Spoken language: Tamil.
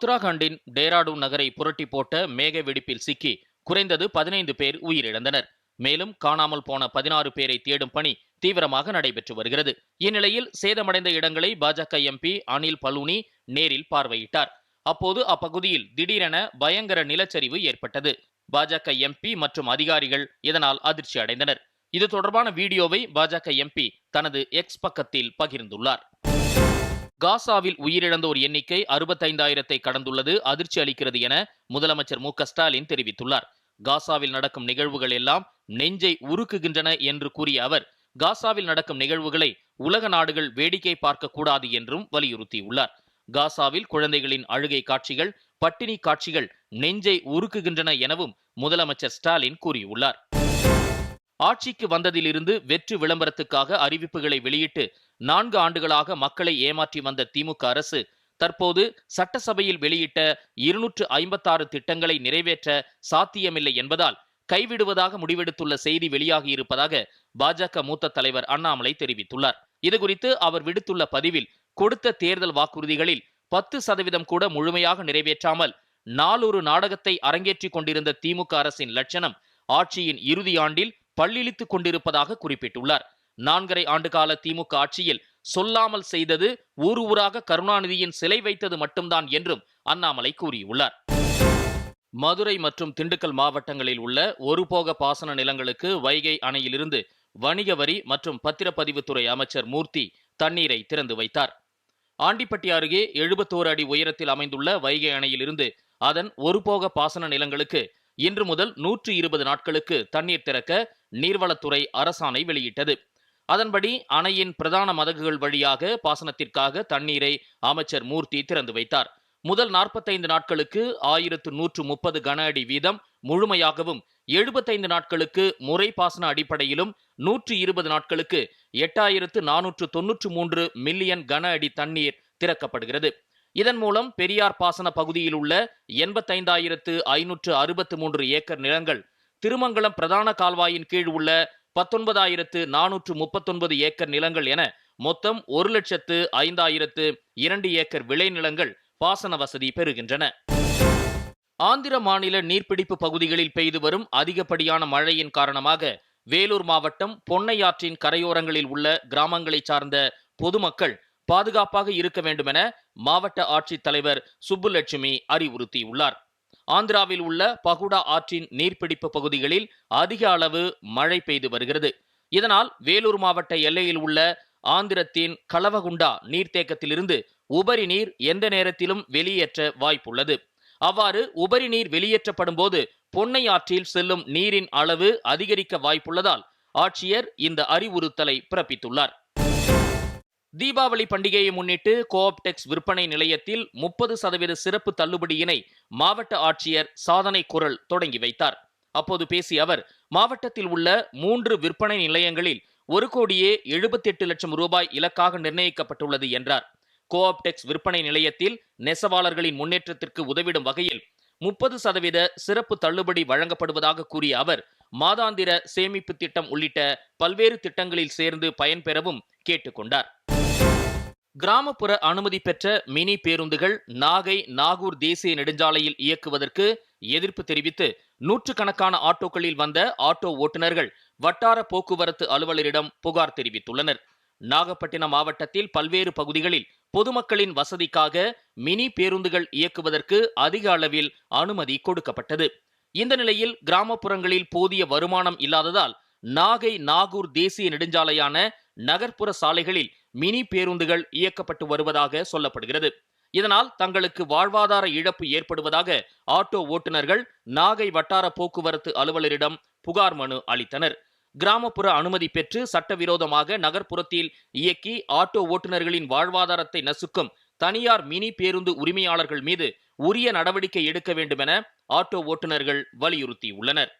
உத்தராகண்டின் டேராடூன் நகரை புரட்டி போட்ட மேக வெடிப்பில் சிக்கி குறைந்தது பதினைந்து பேர் உயிரிழந்தனர். மேலும் காணாமல் போன பதினாறு பேரை தேடும் பணி தீவிரமாக நடைபெற்று வருகிறது. இந்நிலையில் சேதமடைந்த இடங்களை பாஜக எம்பி அனில் பலூனி நேரில் பார்வையிட்டார். அப்போது அப்பகுதியில் திடீரென பயங்கர நிலச்சரிவு ஏற்பட்டது. பாஜக எம்பி மற்றும் அதிகாரிகள் இதனால் அதிர்ச்சி அடைந்தனர் இது தொடர்பான வீடியோவை பாஜக எம்பி தனது எக்ஸ் பக்கத்தில் பகிர்ந்துள்ளார். காசாவில் உயிரிழந்தோர் எண்ணிக்கை அறுபத்தைந்தாயிரத்தை கடந்துள்ளது அதிர்ச்சி அளிக்கிறது என முதலமைச்சர் மு க ஸ்டாலின் தெரிவித்துள்ளார். காசாவில் நடக்கும் நிகழ்வுகள் எல்லாம் நெஞ்சை உருக்குகின்றன என்று கூறிய அவர் காசாவில் நடக்கும் நிகழ்வுகளை உலக நாடுகள் வேடிக்கை பார்க்க கூடாது என்றும் வலியுறுத்தியுள்ளார். காசாவில் குழந்தைகளின் அழுகை காட்சிகள் பட்டினி காட்சிகள் நெஞ்சை உருக்குகின்றன எனவும் முதலமைச்சர் ஸ்டாலின் கூறியுள்ளார். ஆட்சிக்கு வந்ததிலிருந்து வெற்று விளம்பரத்துக்காக அறிவிப்புகளை வெளியிட்டு நான்கு ஆண்டுகளாக மக்களை ஏமாற்றி வந்த திமுக அரசு தற்போது சட்டசபையில் வெளியிட்ட இருநூற்று ஐம்பத்தாறு திட்டங்களை நிறைவேற்ற சாத்தியமில்லை என்பதால் கைவிடுவதாக முடிவெடுத்துள்ள செய்தி வெளியாகி இருப்பதாக பாஜக மூத்த தலைவர் அண்ணாமலை தெரிவித்துள்ளார். இதுகுறித்து அவர் விடுத்துள்ள பதிவில் கொடுத்த தேர்தல் வாக்குறுதிகளில் பத்து சதவீதம் கூட முழுமையாக நிறைவேற்றாமல் நாளொரு நாடகத்தை அரங்கேற்றிக் கொண்டிருந்த திமுக அரசின் லட்சணம் ஆட்சியின் இறுதி ஆண்டில் பல்லிழித்துக் கொண்டிருப்பதாக குறிப்பிட்டுள்ளார். நான்கரை ஆண்டுகால திமுக ஆட்சியில் சொல்லாமல் செய்தது ஊர் ஊராக கருணாநிதியின் சிலை வைத்தது மட்டும்தான் என்றும் அண்ணாமலை கூறியுள்ளார். மதுரை மற்றும் திண்டுக்கல் மாவட்டங்களில் உள்ள ஒருபோக பாசன நிலங்களுக்கு வைகை அணையிலிருந்து வணிக வரி மற்றும் பத்திரப்பதிவுத்துறை அமைச்சர் மூர்த்தி தண்ணீரை திறந்து வைத்தார். ஆண்டிப்பட்டி அருகே எழுபத்தோரு அடி உயரத்தில் அமைந்துள்ள வைகை அணையிலிருந்து அதன் ஒருபோக பாசன நிலங்களுக்கு இன்று முதல் நூற்று இருபது நாட்களுக்கு தண்ணீர் திறக்க நீர்வளத்துறை அரசாணை வெளியிட்டது. அதன்படி அணையின் பிரதான மதகுகள் வழியாக பாசனத்திற்காக தண்ணீரை அமைச்சர் மூர்த்தி திறந்து வைத்தார். முதல் நாற்பத்தைந்து நாட்களுக்கு ஆயிரத்து நூற்று முப்பது கன அடி வீதம் முழுமையாகவும் எழுபத்தைந்து நாட்களுக்கு முறை பாசன அடிப்படையிலும் நூற்று இருபது நாட்களுக்கு எட்டாயிரத்து நானூற்று தொன்னூற்று மூன்று மில்லியன் கன அடி தண்ணீர் திறக்கப்படுகிறது. இதன் மூலம் பெரியார் பாசன பகுதியில் உள்ள எண்பத்தைந்தாயிரத்து ஐநூற்று அறுபத்து மூன்று ஏக்கர் நிலங்கள் திருமங்கலம் பிரதான கால்வாயின் கீழ் உள்ள பத்தொன்பதாயிரத்து நானூற்று முப்பத்தொன்பது ஏக்கர் நிலங்கள் என மொத்தம் ஒரு லட்சத்து ஐந்தாயிரத்து இரண்டு ஏக்கர் விளைநிலங்கள் பாசன வசதி பெறுகின்றன. ஆந்திர மாநில நீர்பிடிப்பு பகுதிகளில் பெய்து வரும் அதிகப்படியான மழையின் காரணமாக வேலூர் மாவட்டம் பொன்னையாற்றின் கரையோரங்களில் உள்ள கிராமங்களைச் சார்ந்த பொதுமக்கள் பாதுகாப்பாக இருக்க வேண்டுமென மாவட்ட மாவட்ட ஆட்சித்தலைவர் சுப்புலட்சுமி அறிவுறுத்தியுள்ளார். ஆந்திராவில் உள்ள பகுடா ஆற்றின் நீர்பிடிப்பு பகுதிகளில் அதிக அளவு மழை பெய்து வருகிறது. இதனால் வேலூர் மாவட்ட எல்லையில் உள்ள ஆந்திரத்தின் கலவகுண்டா நீர்த்தேக்கத்திலிருந்து உபரி நீர் எந்த நேரத்திலும் வெளியேற்ற வாய்ப்புள்ளது. அவ்வாறு உபரி நீர் வெளியேற்றப்படும் போது பொன்னை ஆற்றில் செல்லும் நீரின் அளவு அதிகரிக்க வாய்ப்புள்ளதால் ஆட்சியர் இந்த அறிவுறுத்தலை பிறப்பித்துள்ளார். தீபாவளி பண்டிகையை முன்னிட்டு கோஆப்டெக்ஸ் விற்பனை நிலையத்தில் முப்பது சதவீத சிறப்பு தள்ளுபடியினை மாவட்ட ஆட்சியர் சாதனை குரல் தொடங்கி வைத்தார். அப்போது பேசிய அவர் மாவட்டத்தில் உள்ள மூன்று விற்பனை நிலையங்களில் ஒரு கோடியே எழுபத்தி எட்டு லட்சம் ரூபாய் இலக்காக நிர்ணயிக்கப்பட்டுள்ளது என்றார். கோஆப்டெக்ஸ் விற்பனை நிலையத்தில் நெசவாளர்களின் முன்னேற்றத்திற்கு உதவிடும் வகையில் முப்பது சதவீத சிறப்பு தள்ளுபடி வழங்கப்படுவதாக கூறிய அவர் மாதாந்திர சேமிப்பு திட்டம் உள்ளிட்ட பல்வேறு திட்டங்களில் சேர்ந்து பயன்பெறவும் கேட்டுக்கொண்டார் கிராமப்புற அனுமதி பெற்ற மினி பேருந்துகள் நாகை நாகூர் தேசிய நெடுஞ்சாலையில் இயக்குவதற்கு எதிர்ப்பு தெரிவித்து நூற்றுக்கணக்கான ஆட்டோக்களில் வந்த ஆட்டோ ஓட்டுநர்கள் வட்டார போக்குவரத்து அலுவலரிடம் புகார் தெரிவித்துள்ளனர். நாகப்பட்டினம் மாவட்டத்தில் பல்வேறு பகுதிகளில் பொதுமக்களின் வசதிக்காக மினி பேருந்துகள் இயக்குவதற்கு அதிக அளவில் அனுமதி கொடுக்கப்பட்டது. இந்த நிலையில் கிராமப்புறங்களில் போதிய வருமானம் இல்லாததால் நாகை நாகூர் தேசிய நெடுஞ்சாலையான நகர்ப்புற சாலைகளில் மினி பேருந்துகள் இயக்கப்பட்டு வருவதாக சொல்லப்படுகிறது. இதனால் தங்களுக்கு வாழ்வாதார இழப்பு ஏற்படுவதாக ஆட்டோ ஓட்டுநர்கள் நாகை வட்டார போக்குவரத்து அலுவலரிடம் புகார் மனு அளித்தனர். கிராமப்புற அனுமதி பெற்று சட்டவிரோதமாக நகர்ப்புறத்தில் இயக்கி ஆட்டோ ஓட்டுநர்களின் வாழ்வாதாரத்தை நசுக்கும் தனியார் மினி பேருந்து உரிமையாளர்கள் மீது உரிய நடவடிக்கை எடுக்க வேண்டுமென ஆட்டோ ஓட்டுநர்கள் வலியுறுத்தியுள்ளனர்.